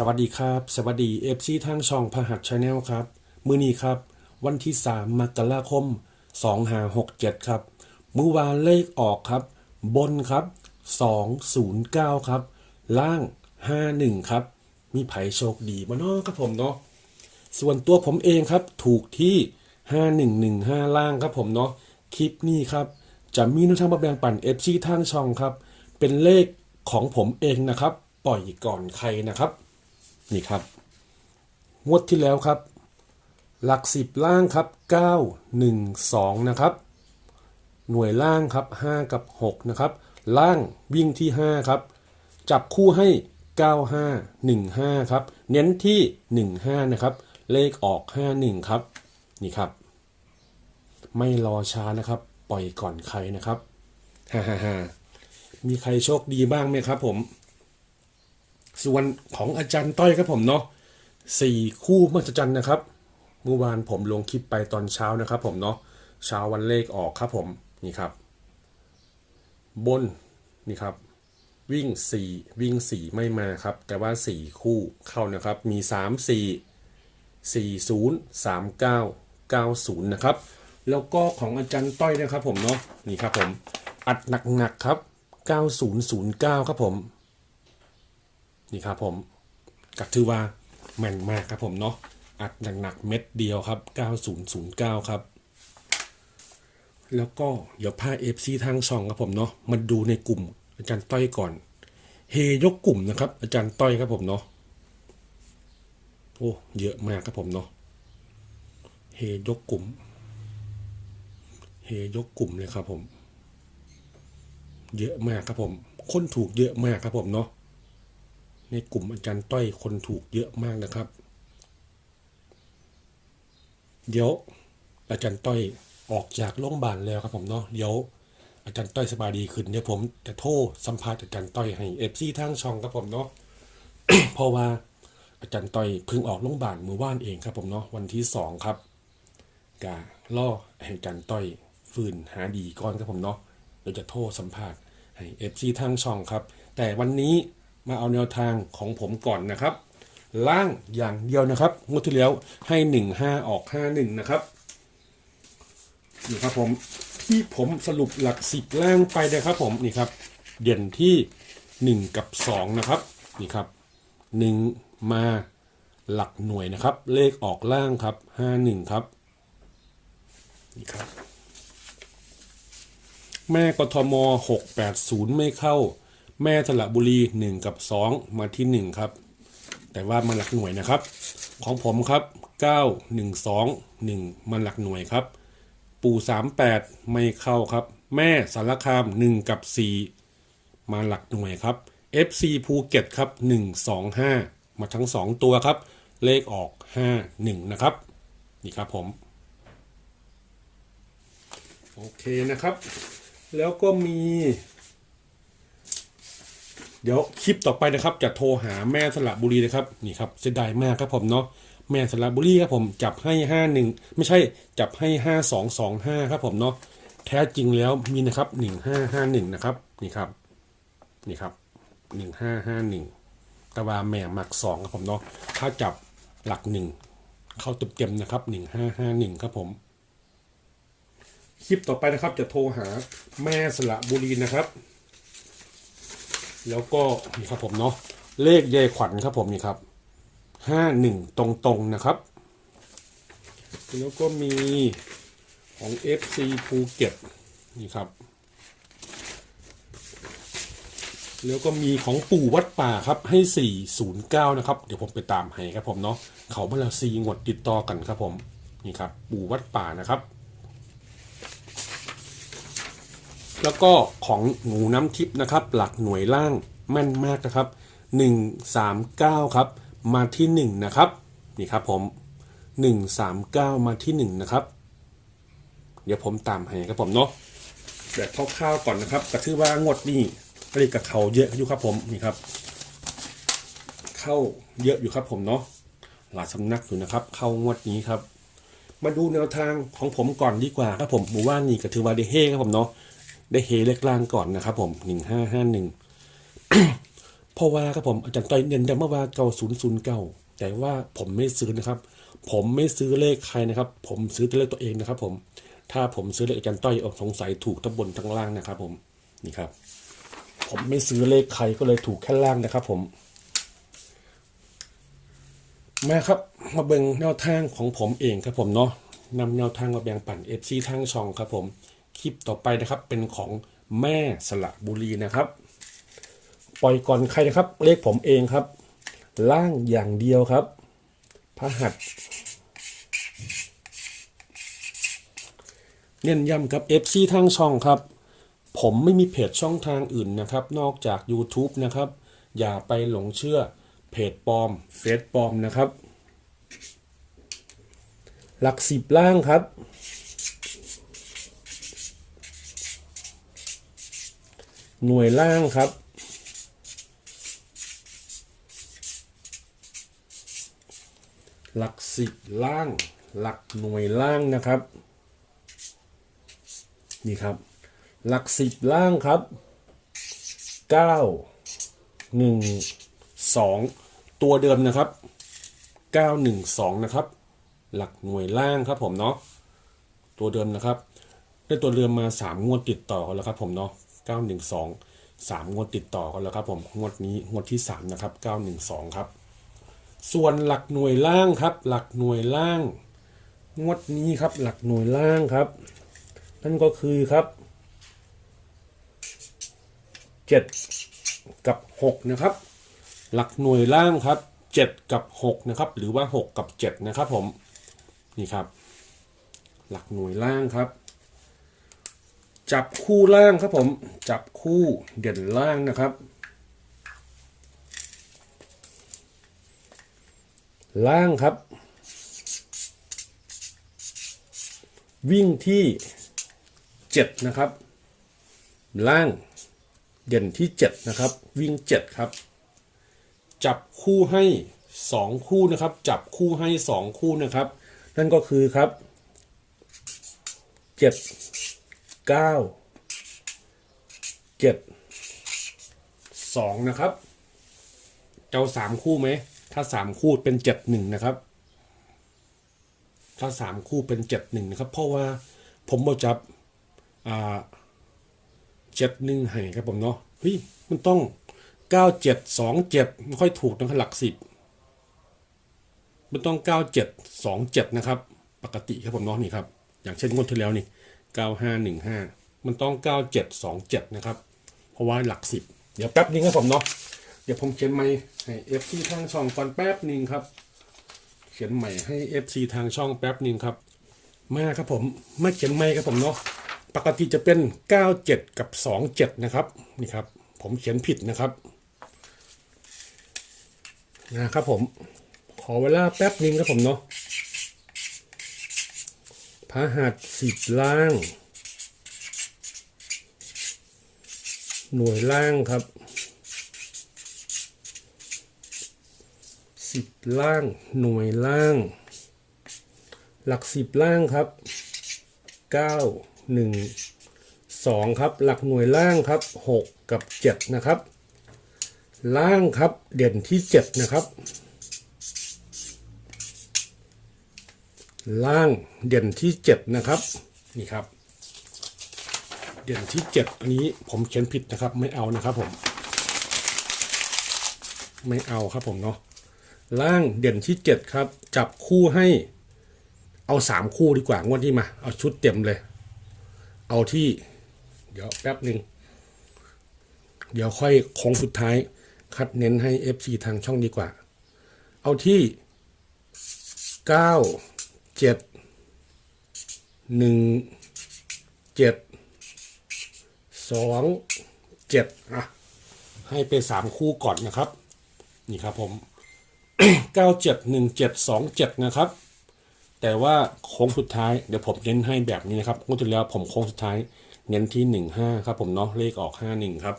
สวัสดีครับ สวัสดีเอฟซีทางช่องพหัสชาแนลครับ มือนี้ครับ วันที่ 3 มกราคม 2567 ครับ มือวานเลขออกครับ บนครับ 209 ครับ ล่าง 51 ครับ มีไผโชคดีบ้านาะครับผมเนาะส่วนตัวผมเองครับถูกที่ 5115 ล่างครับผมเนาะคลิปนี้ครับ จะมีแนวทางมาแบ่งปัน FC ทางช่องครับ เป็นเลขของผมเองนะครับ ปล่อยก่อนใครนะครับ นี่ครับงวดที่แล้วครับ หลักสิบล่างครับ 9 1 2 นะครับ หน่วยล่างครับ 5 กับ 6 นะครับ ล่างวิ่งที่ 5 ครับ จับคู่ให้ 9 5 1 5 ครับ เน้นที่ 1 5 นะครับ เลขออก 5 1 ครับ นี่ครับ ไม่รอช้านะครับ ปล่อยก่อนใครนะครับฮ่าฮ่าฮ่ามีใครโชคดีบ้างไหมครับผม ส่วนของอาจารย์ต้อยครับผมเนาะสี่คู่มหัศจรรย์นะครับ เมื่อวานผมลงคลิปไปตอนเช้านะครับ ผมเนาะเช้าวันเลขออกครับผมนี่ครับ บนนี่ครับ วิ่งสี่วิ่งสี่ไม่มาครับ แต่ว่าสี่คู่เข้านะครับ มีสามสี่สี่ศูนย์สามเก้าเก้าศูนย์นะครับ แล้วก็ของอาจารย์ต้อยนะครับผมเนาะนี่ครับผมอัดหนักๆครับเก้าศูนย์ศูนย์เก้าครับผม นี่ครับผมก็ถือว่าแม่นมากครับผมเนาะอัดหนักๆเม็ดเดียวครับ 9009 ครับ แล้วก็เดี๋ยวพาเอฟซีทางช่องครับผมเนาะมาดูในกลุ่มอาจารย์ต้อยก่อนเฮยกกลุ่มนะครับ อาจารย์ต้อยครับผมเนาะโอ้เยอะมากครับผมเนาะเฮยกกลุ่มเฮยกกลุ่มเลยครับผม เยอะมากครับผม คนถูกเยอะมากครับผมเนาะ ในกลุ่มอาจารย์ต้อยคนถูกเยอะมากนะครับ เดี๋ยวอาจารย์ต้อยออกจากโรงพยาบาลแล้วครับผมเนาะเดี๋ยวอาจารย์ต้อยสบายดีขึ้นเดี๋ยวผมจะโทรสัมภาษณ์อาจารย์ต้อยให้เอฟซีทางช่องครับผมเนาะเพราะว่าอาจารย์ต้อยเพิ่งออกโรงพยาบาลมือว่านเองครับผมเนาะวันที่สองครับกาล่อให้อาจารย์ต้อยฟื้นหาดีก่อนครับผมเนาะเดี๋ยวจะโทรสัมภาษณ์ให้เอฟซีทางช่องครับ แต่วันนี้ มาเอาแนวทางของผมก่อนนะครับ ล่างอย่างเดียวนะครับงวดที่แล้วให้หนึ่งห้าออกห้าหนึ่งนะครับนี่ครับผมที่ผมสรุปหลักสิบล่างไปนะครับผมนี่ครับ เด่นที่หนึ่งกับสองนะครับนี่ครับหนึ่งมาหลักหน่วยนะครับ เลขออกล่างครับห้าหนึ่งครับนี่ครับ แม่กทมหกแปดศูนย์ไม่เข้า แม่สระบุรี 1 กับ 2 มาที่ 1 ครับ แต่ว่ามันหลักหน่วยนะครับ ของผมครับ 9 1 2 1 มันหลักหน่วยครับ ปู่ 38 ไม่เข้าครับ แม่สารคาม 1 กับ 4 มาหลักหน่วยครับ FC ภูเก็ตครับ 1 2 5 มาทั้ง 2 ตัวครับ เลขออก 5 1 นะครับ นี่ครับผมโอเคนะครับ แล้วก็มี ดี๋ยวคลิปต่อไปนะครับ จะโทรหาแม่สระบุรีนะครับนี่ครับเสียดายมากครับผมเนาะแม่สระบุรีครับผมจับให้ห้าหนึ่งไม่ใช่จับให้ห้าสองสองห้าครับผมเนาะแท้จริงแล้วมีนะครับหนึ่งห้าห้าหนึ่งนะครับนี่ครับนี่ครับหนึ่งห้าห้าหนึ่งต่ว่าแม่หมักสองครับผมเนาะถ้าจับหลักหนึ่งเข้าตบเต็มนะครับหนึ่งห้าห้าหนึ่งครับผมคลิปต่อไปนะครับจะโทรหาแม่สระบุรีนะครับ แล้วก็นี่ครับผมเนาะเลขยายขวัญครับผมนี่ครับห้าหนึ่งตรงๆนะครับ แล้วก็มีของ FC ภูเก็ตนี่ครับ แล้วก็มีของปู่วัดป่าครับให้ 409 นะครับ เดี๋ยวผมไปตามให้ครับผมเนาะเขาเมื่อเราซีงวดติดต่อกันครับผม นี่ครับ ปู่วัดป่านะครับ แล้วก็ของหนูน้ำทิพย์นะครับ หลักหน่วยล่างแม่นมากนะครับ 139 ครับ มาที่ 1 นะครับ นี่ครับผม 139 มาที่ 1 นะครับ เดี๋ยวผมตามให้ครับผมเนาะแบบคร่าวๆก่อนนะครับกระทือว่างวดนี่เลขกับเขาเยอะอยู่ครับผมนี่ครับ เข้าเยอะอยู่ครับผมเนาะหลายสำนักอยู่นะครับ เข้างวดนี้ครับ มาดูแนวทางของผมก่อนดีกว่าครับผมหมู่ว่านนี่ก็ถือว่าได้เฮครับผมเนาะ ได้เฮเล็กล่างก่อนนะครับผมหนึ่งห้าห้าหนึ่งพเพราะว่าครับผมอาจารย์ต้อยเน้นย้ำมาว่าเก้าศูนย์ศูนย์เก้าแต่ว่าผมไม่ซื้อนะครับ ผมไม่ซื้อเลขใครนะครับ ผมซื้อแต่เลขตัวเองนะครับ ผม ถ้าผมซื้อเลขอาจารย์ต้อยออกสงสัยถูกทั้งบนทั้งล่างนะครับ ผมนี่ครับ ผมไม่ซื้อเลขใครก็เลยถูกแค่ล่างนะครับ ผม มาครับ มาเบิ่งแนวทางของผมเองครับผมเนาะนำแนวทางมาแบ่งปันเอฟซีทางช่องครับ ผม คลิปต่อไปนะครับ เป็นของแม่สละบุรีนะครับ ปล่อยก่อนใครนะครับ เลขผมเองครับ ล่างอย่างเดียวครับพระหัสเน้นย้ำกับ FC ทางช่องครับ ผมไม่มีเพจช่องทางอื่นนะครับ นอกจาก YouTube นะครับ อย่าไปหลงเชื่อเพจปลอม เฟซปลอมนะครับ หลักสิบล่างครับ หน่วยล่างครับ หลักสิบล่าง หลักหน่วยล่างนะครับ นี่ครับ หลักสิบล่างครับเก้าหนึ่งสองตัวเดิมนะครับเก้าหนึ่งสองนะครับ หลักหน่วยล่างครับผมเนาะตัวเดิมนะครับ ได้ตัวเดิมมาสามงวดติดต่อแล้วครับผมเนาะ เก้าหนึ่งสองสามงวดติดต่อกันแล้วครับผมงวดนี้งวดที่สามนะครับเก้าหนึ่งสองครับ ส่วนหลักหน่วยล่างครับ หลักหน่วยล่าง งวดนี้ครับ หลักหน่วยล่างครับ นั่นก็คือครับเจ็ดกับหกนะครับ หลักหน่วยล่างครับเจ็ดกับหกนะครับ หรือว่าหกกับเจ็ดนะครับผมนี่ครับ หลักหน่วยล่างครับ จับคู่ล่างครับผม จับคู่เด่นล่างนะครับ ล่างครับ วิ่งที่เจ็ดนะครับ ล่างเด่นที่เจ็ดนะครับ วิ่งเจ็ดครับ จับคู่ให้สองคู่นะครับ จับคู่ให้สองคู่นะครับ นั่นก็คือครับเจ็ด เก้าเจ็ดสองนะครับ เจ้าสามคู่ไหม ถ้าสามคู่เป็นเจ็ดหนึ่งนะครับ ถ้าสามคู่เป็นเจ็ดหนึ่งนะครับ เพราะว่าผมบอจับอ่าเจ็ดหนึ่งให้ครับผมเนาะเฮ้ยมันต้องเก้าเจ็ดสองเจ็ดไม่ค่อยถูกนะครับหลักสิบมันต้องเก้าเจ็ดสองเจ็ดนะครับ ปกติครับผมเนาะนี่ครับ อย่างเช่นงวดที่แล้วนี่ เก้าห้าหนึ่งห้ามันต้องเก้าเจ็ดสองเจ็ดนะครับ เพราะว่าหลักสิบเดี๋ยวแป๊บนึงครับผมเนาะเดี๋ยวผมเขียนไมค์ให้เอฟซีทางช่องก่อนแป๊บนึงครับ เขียนใหม่ให้ FC ทางช่องแป๊บนึงครับ มาครับผมมาเขียนใหม่ครับผมเนาะปกติจะเป็น 97 กับ 27 นะครับนี่ครับ ผมเขียนผิดนะครับนะครับผมขอเวลาแป๊บนึงครับผมเนาะ ระหัสสิบล่าง หน่วยล่างครับสิบล่าง หน่วยล่าง หลักสิบล่างครับเก้าหนึ่งสองครับ หลักหน่วยล่างครับหกกับเจ็ดนะครับ ล่างครับเด่นที่เจ็ดนะครับ ล่างเด่นที่เจ็ดนะครับนี่ครับ เด่นที่เจ็ดอันนี้ผมเขียนผิดนะครับ ไม่เอานะครับผม ไม่เอาครับผมเนาะล่างเด่นที่เจ็ดครับ จับคู่ให้ เอาสามคู่ดีกว่างวดที่มา เอาชุดเต็มเลย เอาที่ เดี๋ยวแป๊บหนึ่งเดี๋ยวค่อยโค้งสุดท้าย คัดเน้นให้ FC ทางช่องดีกว่า เอาที่เก้า เจ็ดหนึ่งเจ็ดสองเจ็ดอะให้ไปสามคู่ก่อนนะครับ นี่ครับผมเก้าเจ็ดหนึ่งเจ็ดสองเจ็ดนะครับ แต่ว่าโค้งสุดท้ายเดี๋ยวผมเน้นให้แบบนี้นะครับงวดที่แล้วผมโค้งสุดท้าย เน้นที่หนึ่งห้าครับ ผมเนาะเลขออกห้าหนึ่งครับ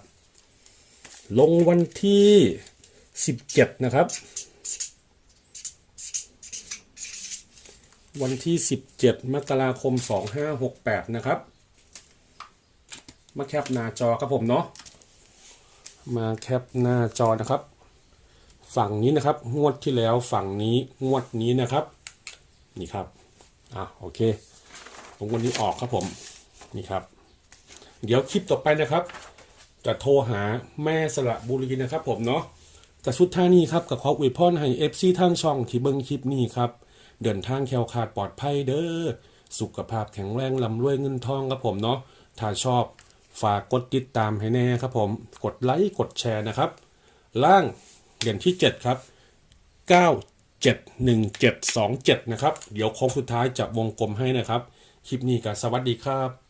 ลงวันที่สิบเจ็ดนะครับ วันที่สิบเจ็ดมกราคมสองห้าหกแปดนะครับ มาแคปหน้าจอครับผมเนาะ มาแคปหน้าจอนะครับ ฝั่งนี้นะครับ งวดที่แล้วฝั่งนี้งวดนี้นะครับ นี่ครับ อะโอเค ผมวันนี้ออกครับผม นี่ครับ เดี๋ยวคลิปต่อไปนะครับ จะโทรหาแม่สระบุรีนะครับผมเนาะแต่สุดท้ายนี้ครับกับขออวยพรให้เอฟซีทางช่องที่เบิ้งคลิปนี้ครับ เดินทางแคล้วคลาดปลอดภัยเด้อ สุขภาพแข็งแรงลำรวยเงินทองครับผมเนาะ ถ้าชอบฝากกดติดตามให้แน่ครับผม กดไลค์กดแชร์นะครับ ล่างเด่นที่ 7 ครับ 971727 นะครับ เดี๋ยวโค้งสุดท้ายจะวงกลมให้นะครับ คลิปนี้ก็สวัสดีครับ